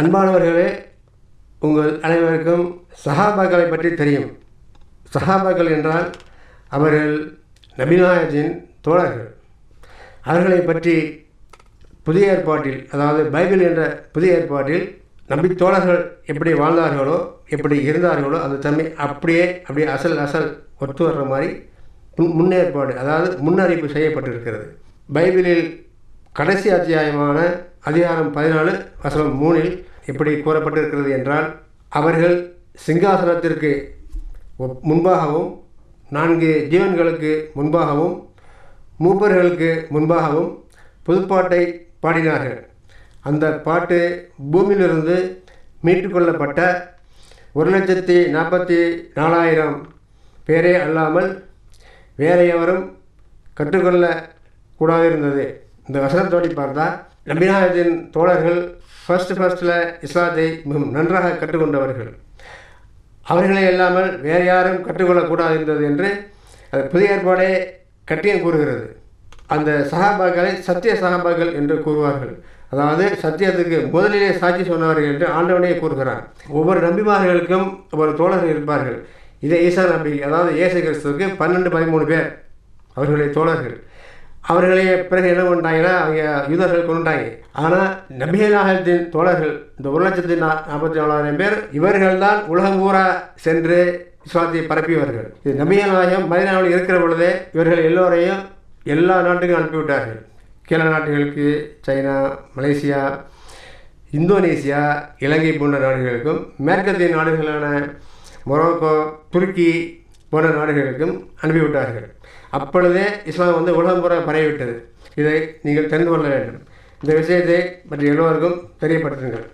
அன்பானவர்களே உங்கள் அனைவருக்கும் சஹாபாக்களை பற்றி தெரியும். சஹாபாக்கள் என்றால் அவர்கள் நபிநாயகத்தின் தோழர்கள். அவர்களை பற்றி புதிய ஏற்பாட்டில் அதாவது பைபிள் என்ற புதிய ஏற்பாட்டில் நம்பி தோழர்கள் எப்படி வாழ்ந்தார்களோ எப்படி இருந்தார்களோ அந்த தன்மை அப்படியே அப்படியே அசல் அசல் ஒத்து வர்ற மாதிரி முன்னேற்பாடு அதாவது முன்னறிவிப்பு செய்யப்பட்டிருக்கிறது. பைபிளில் கடைசி அத்தியாயமான அதிகாரம் பதினாலு வசனம் மூணில் இப்படி கூறப்பட்டிருக்கிறது என்றால் அவர்கள் சிங்காசனத்திற்கு முன்பாகவும் நான்கு ஜீவன்களுக்கு முன்பாகவும் மூப்பர்களுக்கு முன்பாகவும் புதுப்பாட்டை பாடினார்கள். அந்த பாட்டு பூமியிலிருந்து மீட்டுக்கொள்ளப்பட்ட ஒரு லட்சத்தி நாற்பத்தி நாலாயிரம் பேரே அல்லாமல் வேற எவரும் கற்றுக்கொள்ளக்கூடாது கூடாதிருந்தது. இந்த வசனத்தோடி பார்த்தா நபிநாயகத்தின் தோழர்கள் ஃபர்ஸ்ட் ஃபர்ஸ்டில் இஸ்லாத்தை மிகவும் நன்றாக கற்றுக்கொண்டவர்கள். அவர்களே இல்லாமல் வேறு யாரும் கற்றுக்கொள்ளக்கூடாது இருந்தது என்று அது புதிய ஏற்பாடே கட்டியம் கூறுகிறது. அந்த சகாபாக்களை சத்திய சகாபாக்கள் என்று கூறுவார்கள். அதாவது சத்தியத்துக்கு முதலிலே சாட்சி சொன்னவர்கள் என்று ஆண்டவனே கூறுகிறார். ஒவ்வொரு நம்பிமார்களுக்கும் ஒவ்வொரு தோழர்கள் இருப்பார்கள். இதே ஈசா நம்பி அதாவது இயேசு கிறிஸ்துவுக்கு பன்னெண்டு பதிமூணு பேர் அவர்களுடைய தோழர்கள். அவர்களே பிறகு என்ன பண்ணிட்டாங்கன்னா அவங்க யூதர்கள் கொண்டுட்டாங்க. ஆனால் நபிகளாகத்தின் தோழர்கள் இந்த ஒரு லட்சத்தி நா நாற்பத்தி நாலாயிரம் பேர் இவர்கள் தான் உலகம் பூரா சென்று இஸ்லாத்தை பரப்பியவர்கள். இது நபிகளாயம் மதினாவில் இருக்கிற பொழுதே இவர்கள் எல்லோரையும் எல்லா நாட்டுக்கும் அனுப்பிவிட்டார்கள். கீழ நாடுகளுக்கு சைனா மலேசியா இந்தோனேசியா இலங்கை போன்ற நாடுகளுக்கும் மேற்கத்திய நாடுகளான மொரோக்கோ துருக்கி போன்ற நாடுகளுக்கும் அனுப்பிவிட்டார்கள். அப்பொழுதே இஸ்லாம் வந்து உலகம் புற பரவிவிட்டது. இதை நீங்கள் தெரிந்து கொள்ள வேண்டும். இந்த விஷயத்தை பற்றி எல்லோருக்கும் தெரியப்படுத்துங்கள்.